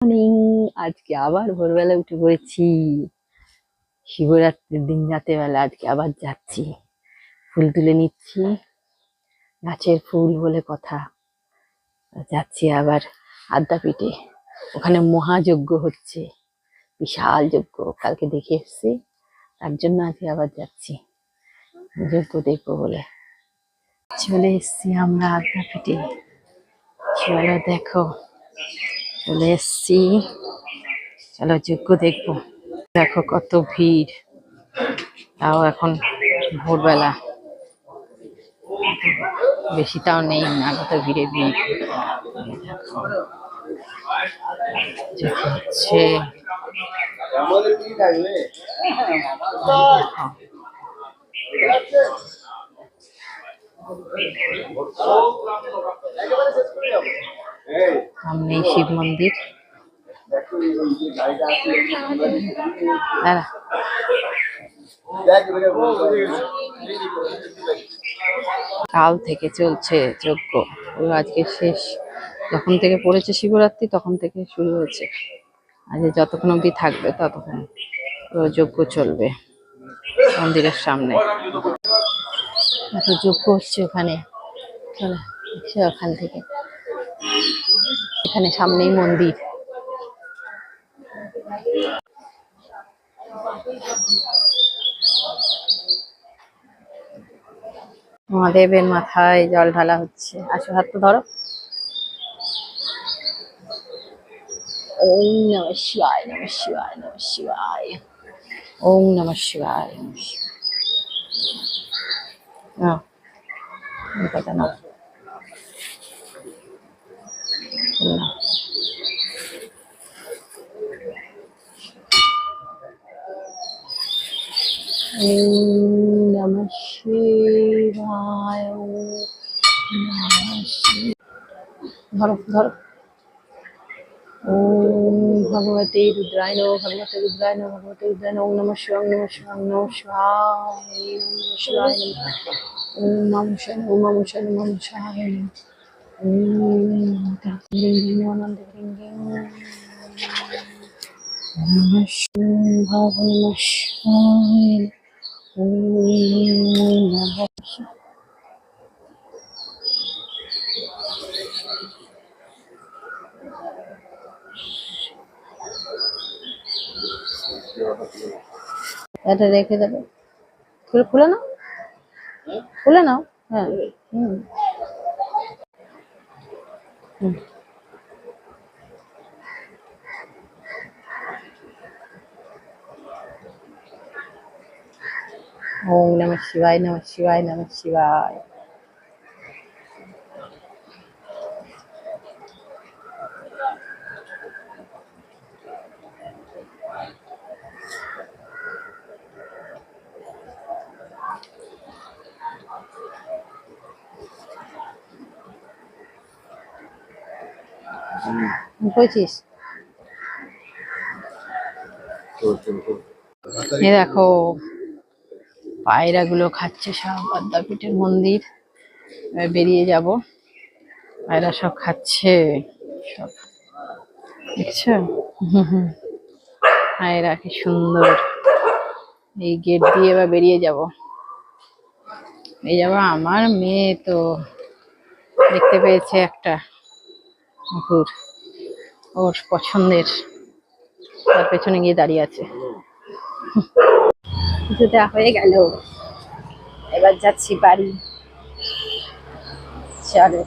Morning আজকে আবার ভোরবেলা উঠে পড়েছি। শিবরাত্রির দিন রাতেবেলা আজকে আবার যাচ্ছি। ফুল তুলে নিচ্ছি। গাছের ফুল বলে কথা। যাচ্ছি আবার আদ্যাপীঠে। ওখানে মহাযজ্ঞ হচ্ছে। বিশাল যজ্ঞ। কালকে দেখে এসছি। তার জন্য আজকে আবার যাচ্ছি। যজ্ঞ দেখব বলে। চলে এসছি আমরা আদ্যাপীঠে। চলো দেখো। চলে এসছি। চলো যজ্ঞ দেখব। দেখো কত ভিড়। তাও এখন ভোরবেলা। বেশি তাও নেই, না কত ভিড়ে ভিড়। হচ্ছে। যাব এই সামনেই শিব মন্দির। কাল থেকে চলছে যজ্ঞ। আজকে শেষ। যখন থেকে পড়েছে শিবরাত্রি, তখন থেকে শুরু হয়েছে। আজ যতক্ষণ অবধি থাকবে, ততক্ষণ যজ্ঞ চলবে মন্দিরের সামনে। এত যজ্ঞ হচ্ছে ওখানে। ওখান থেকে। এখানে সামনেই মন্দির। মহাদেবের মাথায় জল ঢালা হচ্ছে। আসো হাত তো ধরো। ওম নম শিবায় নম শিবায় নম শিবায়। ওম নম শিবায় নম শিবায়। এই কটা নাও। নাও। ওম নম শিবায় ওম নম শিবায় ধরো ধরো ওম ভগবতে রুদ্রায় নম ভগবতে রুদ্রায় নম ভগবতে রুদ্রায় নম ওম নমঃ শিবায় ওম নমঃ শিবায় ওম নমঃ শিবায় ওম নমঃ শিবায় এটা রেখে দেবে। খুলে নাও। খুলে নাও? হ্যাঁ। হুম। হুম। ওম নমঃ শিবায় নমঃ শিবায় নমঃ শিবায় বুঝছিস এই দেখো খাচ্ছে সব আদ্যাপীঠের মন্দির। বেরিয়ে যাব। পায়রা সব খাচ্ছে। সব দেখছ। পায়রা কি সুন্দর। এই গেট দিয়ে এবার বেরিয়ে যাব। এই যাব আমার মেয়ে তো দেখতে পেয়েছে একটা। কুকুর ওর পছন্দের। তার পেছনে গিয়ে দাঁড়িয়ে আছে। কিছুটা হয়ে গেল। এবার যাচ্ছি বাড়ি। চলো।